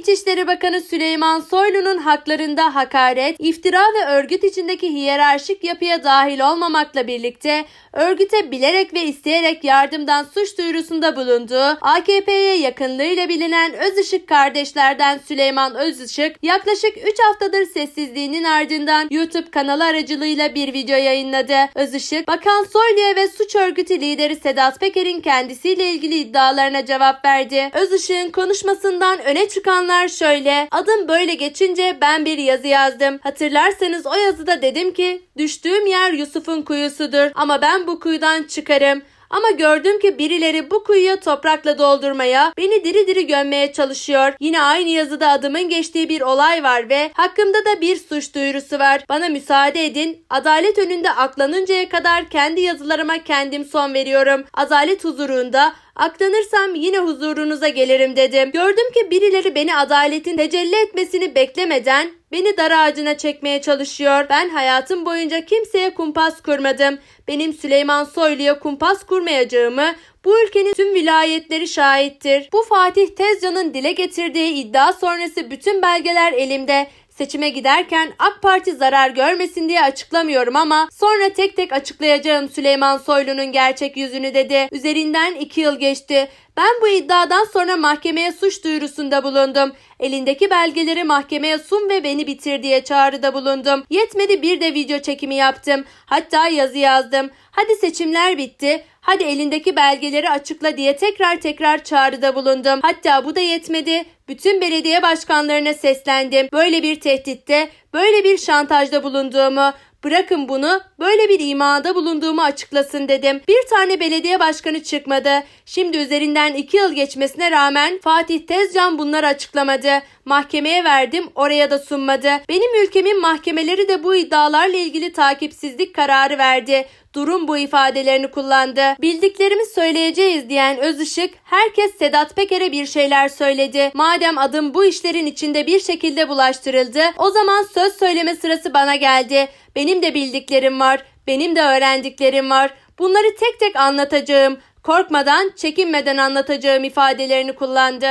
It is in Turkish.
İçişleri Bakanı Süleyman Soylu'nun haklarında hakaret, iftira ve örgüt içindeki hiyerarşik yapıya dahil olmamakla birlikte örgüte bilerek ve isteyerek yardımdan suç duyurusunda bulunduğu AKP'ye yakınlığıyla bilinen Özışık kardeşlerden Süleyman Özışık yaklaşık 3 haftadır sessizliğinin ardından YouTube kanalı aracılığıyla bir video yayınladı. Özışık, Bakan Soylu'ya ve suç örgütü lideri Sedat Peker'in kendisiyle ilgili iddialarına cevap verdi. Özışık'ın konuşmasından öne çıkanlar şöyle. Adım böyle geçince ben bir yazı yazdım. Hatırlarsanız o yazıda dedim ki düştüğüm yer Yusuf'un kuyusudur ama ben bu kuyudan çıkarım. Ama gördüm ki birileri bu kuyuya toprakla doldurmaya, beni diri diri gömmeye çalışıyor. Yine aynı yazıda adımın geçtiği bir olay var ve hakkımda da bir suç duyurusu var. Bana müsaade edin. Adalet önünde aklanıncaya kadar kendi yazılarıma kendim son veriyorum. Adalet huzurunda Aklanırsam yine huzurunuza gelirim dedim. Gördüm ki birileri beni adaletin tecelli etmesini beklemeden beni dar ağacına çekmeye çalışıyor. Ben hayatım boyunca kimseye kumpas kurmadım. Benim Süleyman Soylu'ya kumpas kurmayacağımı bu ülkenin tüm vilayetleri şahittir. Bu Fatih Tezcan'ın dile getirdiği iddia sonrası bütün belgeler elimde. Seçime giderken AK Parti zarar görmesin diye açıklamıyorum ama sonra tek tek açıklayacağım Süleyman Soylu'nun gerçek yüzünü dedi. Üzerinden iki yıl geçti. Ben bu iddiadan sonra mahkemeye suç duyurusunda bulundum. Elindeki belgeleri mahkemeye sun ve beni bitir diye çağrıda bulundum. Yetmedi bir de video çekimi yaptım. Hatta yazı yazdım. Hadi seçimler bitti. Hadi elindeki belgeleri açıkla diye tekrar tekrar çağrıda bulundum. Hatta bu da yetmedi. Bütün belediye başkanlarına seslendim. Böyle bir tehditte, böyle bir şantajda bulunduğumu, bırakın bunu, böyle bir imada bulunduğumu açıklasın dedim. Bir tane belediye başkanı çıkmadı. Şimdi üzerinden iki yıl geçmesine rağmen Fatih Tezcan bunları açıklamadı. Mahkemeye verdim, oraya da sunmadı. Benim ülkemin mahkemeleri de bu iddialarla ilgili takipsizlik kararı verdi. Durum bu ifadelerini kullandı. Bildiklerimi söyleyeceğiz diyen Özışık, herkes Sedat Peker'e bir şeyler söyledi. Madem adım bu işlerin içinde bir şekilde bulaştırıldı, o zaman söz söyleme sırası bana geldi. Benim de bildiklerim var, benim de öğrendiklerim var. Bunları tek tek anlatacağım. Korkmadan, çekinmeden anlatacağım ifadelerini kullandı.